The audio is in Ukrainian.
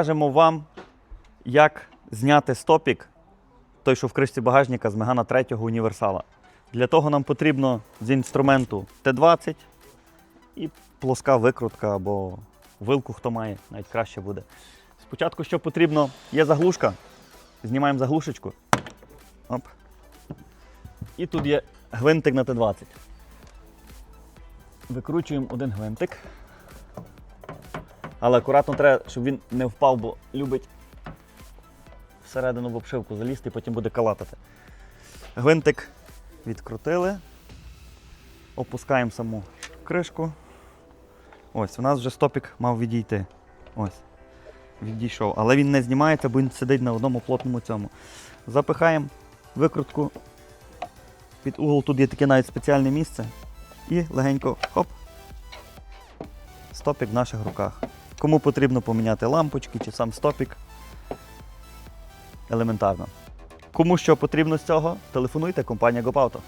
Покажемо вам, як зняти стопік, той, що в кришці багажника з Мегана 3 універсала. Для того нам потрібно з інструменту Т20 і плоска викрутка або вилку, хто має, навіть краще буде. Спочатку, що потрібно, є заглушка. Знімаємо заглушечку. Оп. І тут є гвинтик на Т20. Викручуємо один гвинтик. Але акуратно треба, щоб він не впав, бо любить всередину в обшивку залізти і потім буде калатати. Гвинтик відкрутили. Опускаємо саму кришку. Ось, у нас вже стопік мав відійти. Ось. Відійшов. Але він не знімається, бо він сидить на одному плотному цьому. Запихаємо викрутку. Під угол тут є таке навіть спеціальне місце. І легенько хоп. Стопік в наших руках. Кому потрібно поміняти лампочки чи сам стопік. Елементарно. Кому що потрібно з цього, телефонуйте компанія GoPauto.